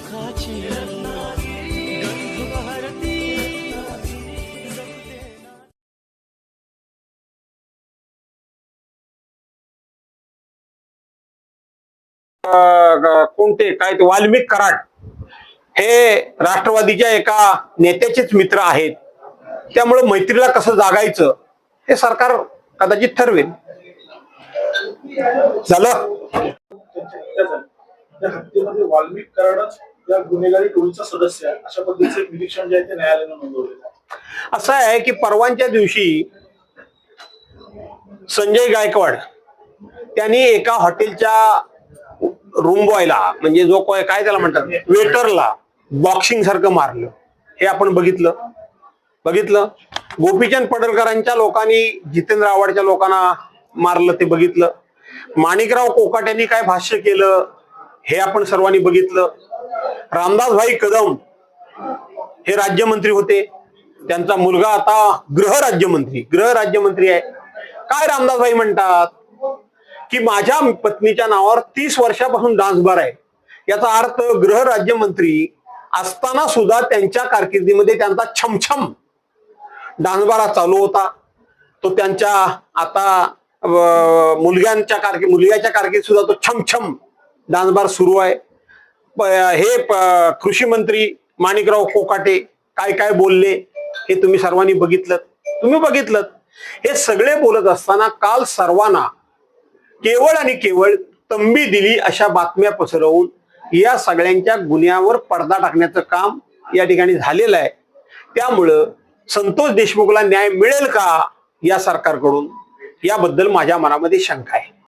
सुखाची कोणते काय ते वाल्मिक कराड हे राष्ट्रवादीच्या एका नेत्याचेच मित्र आहेत त्यामुळे मैत्रीला कसं जागायचं हे सरकार कदाचित ठरवेल झालं वाल्मिक कराडच या गुन्हेगारी टोळीचा सदस्य आहे. अशा पद्धतीचे निरीक्षण जे आहे ते न्यायालयानं नोंदवलेलं आहे. असं आहे की परवानच्या दिवशी संजय गायकवाड त्यांनी एका हॉटेलच्या रूम बॉयला म्हणजे जो काय त्याला म्हणतात? वेटरला बॉक्सिंग सारखं मारलं. हे आपण बघितलं. बघितलं? गोपीचंद पडळकरांच्या लोकांनी जितेंद्र आव्हाडच्या लोकांना मारलं ते बघितलं. माणिकराव कोकाट यांनी काय भाष्य केलं हे आपण सर्वांनी बघितलं. रामदास भाई कदम हे राज्यमंत्री होते. त्यांचा मुलगा आता गृह राज्यमंत्री गृह राज्यमंत्री आहे. काय रामदासभाई म्हणतात? की माझ्या पत्नीच्या नावावर तीस वर्षापासून डान्सबार आहे. याचा अर्थ गृह राज्यमंत्री असताना सुद्धा त्यांच्या कारकिर्दीमध्ये त्यांचा छमछम डान्सबारा चालू होता. तो त्यांच्या आता अं, मुलग्यांच्या कारकीर्द मुलग्याच्या कारकिर्दीत सुद्धा तो छमछम डान्सबार सुरू आहे. हे कृषी मंत्री माणिकराव कोकाटे काय काय बोलले हे तुम्ही सर्वांनी बघितलं तुम्ही बघितलं हे सगळे बोलत असताना काल सर्वांना केवळ आणि केवळ तंबी दिली अशा बातम्या पसरवून या सगळ्यांच्या गुन्ह्यावर पडदा टाकण्याचं काम या ठिकाणी झालेलं आहे. त्यामुळं संतोष देशमुखला न्याय मिळेल का या सरकारकडून? याबद्दल माझ्या मनामध्ये शंका आहे.